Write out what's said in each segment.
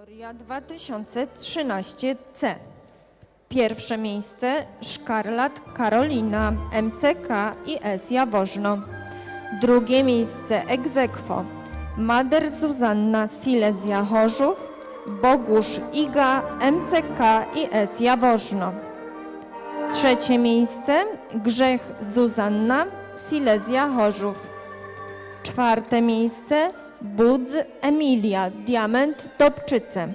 Kategoria 2013C. Pierwsze miejsce Szkarlat Karolina MCK i S Jaworzno. Drugie miejsce Egzekwo Mader Zuzanna Silesia Chorzów, Bogusz Iga MCK i S Jaworzno. Trzecie miejsce Grzech Zuzanna Silesia Chorzów. Czwarte miejsce Budz Emilia Diament Dobczyce.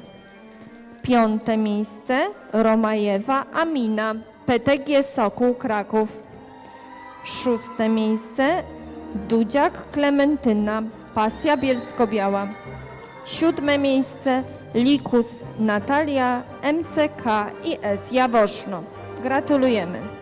Piąte miejsce Romajewa Amina PTG Sokół Kraków. Szóste miejsce Dudziak Klementyna Pasja Bielsko-Biała. Siódme miejsce Likus Natalia MCK i S Jaworzno. Gratulujemy.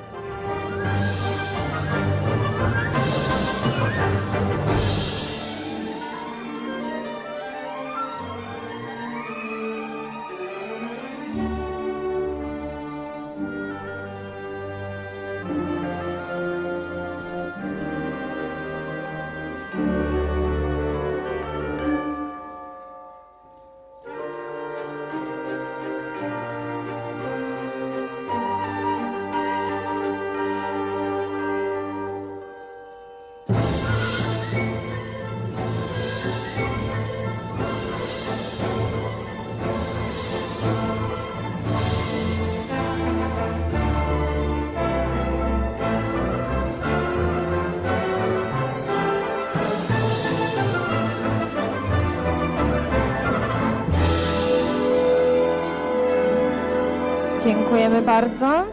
Dziękujemy bardzo.